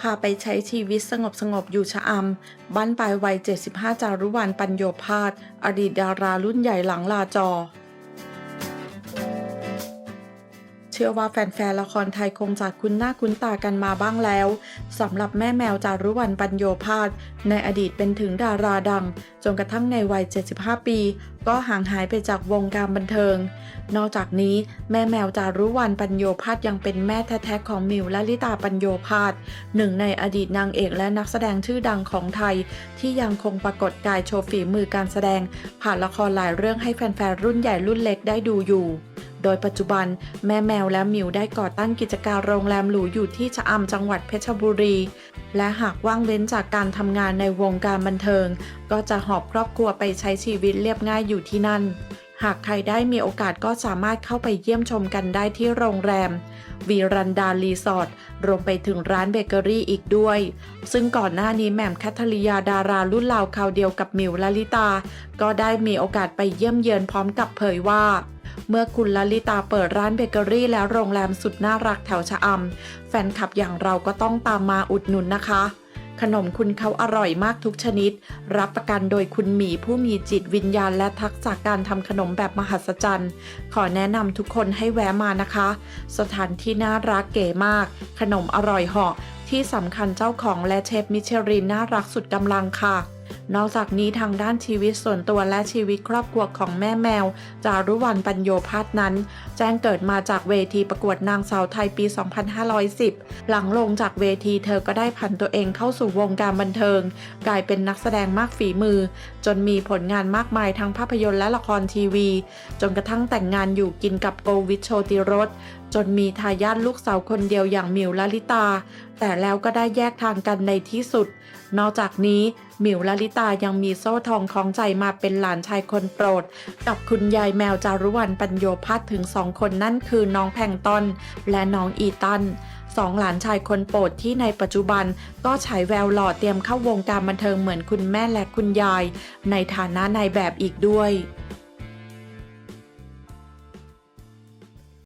พาไปใช้ชีวิตสงบสงบๆอยู่ชะอำบ้านปลายวัย 75 จารุวรรณปัญโยพาสอดีตดารารุ่นใหญ่หลังลาจอ ชื่อว่าแฟนๆละครไทยคงจะคุ้นหน้าคุ้นตากันมาบ้างแล้วสำหรับแม่แมวจารุวรรณปัญโยพาสในอดีตเป็นถึงดาราดัง จนกระทั่งในวัย 75 ปี ก็ห่างหายไปจากวงการบันเทิง นอกจากนี้แม่แมวจารุวรรณปัญโยพาสยังเป็นแม่แท้ๆของมิวและลิตาปัญโยพาสหนึ่งในอดีตนางเอกและนักแสดงชื่อดังของไทย ที่ยังคงปรากฏกายโชว์ฝีมือการแสดง ผ่านละครหลายเรื่องให้แฟนๆรุ่นใหญ่รุ่นเล็กได้ดูอยู่ โดยปัจจุบันแม่แมวและมิวได้ก่อตั้งกิจการโรงแรมหรูอยู่ที่ชะอำจังหวัดเพชรบุรี และหากว่างเว้นจากการทำงานในวงการบันเทิง ก็จะหอบครอบครัวไปใช้ชีวิตเรียบง่ายอยู่ที่นั่น หากใครได้มีโอกาสก็สามารถเข้าไปเยี่ยมชมกันได้ที่โรงแรมวีรันดารีสอร์ทรวมไปถึงร้านเบเกอรี่อีกด้วย ซึ่งก่อนหน้านี้แหม่มแคทเธอรียาดารารุ่นราวคราวเดียวกับมิวลลิตา ก็ได้มีโอกาสไปเยี่ยมเยือนพร้อมกับเผยว่า เมื่อคุณลลิตาเปิดร้านเบเกอรี่ และโรงแรมสุดน่ารักแถวชะอำแฟนคลับอย่างเราก็ต้องตามมาอุดหนุนนะคะ ขนมคุณเขาอร่อยมากทุกชนิด รับประกันโดยคุณหมีผู้มีจิตวิญญาณและทักษะการทำขนมแบบมหัศจรรย์ ขอแนะนำทุกคนให้แวะมานะคะ สถานที่น่ารักเก๋มาก ขนมอร่อยเหาะที่สำคัญเจ้าของและเชฟมิชลินน่ารักสุดกำลังค่ะ นอกจากนี้ทางด้านชีวิตส่วนตัวและชีวิตครอบครัวของแม่แมว จารุวรรณปัญโยพาสนั้น แจ้งเกิดมาจากเวทีประกวดนางสาวไทยปี 2510 หลังลงจากเวทีเธอก็ได้ผันตัวเองเข้าสู่วงการบันเทิง กลายเป็นนักแสดงมากฝีมือ จนมีผลงานมากมายทั้งภาพยนตร์และละครทีวี จนกระทั่งแต่งงานอยู่กินกับโกวิชโชติรสจนมีทายาทลูกสาวคนเดียวอย่างมิวลลิตา แต่แล้วก็ได้แยกทางกันในที่สุด นอกจากนี้มิวลลิตายังมีโซ่ทองคลองใจมาเป็นหลานชายคนโปรด กับคุณยายแมวจารุวรรณปัญโยพัฒน์ถึงสองคนนั่นคือน้องแพงต้นและน้องอีตันสองหลานชายคนโปรดที่ในปัจจุบันก็ฉายแววหล่อเตรียมเข้าวงการบันเทิงเหมือนคุณแม่และคุณยาย ในฐานะนายแบบอีกด้วย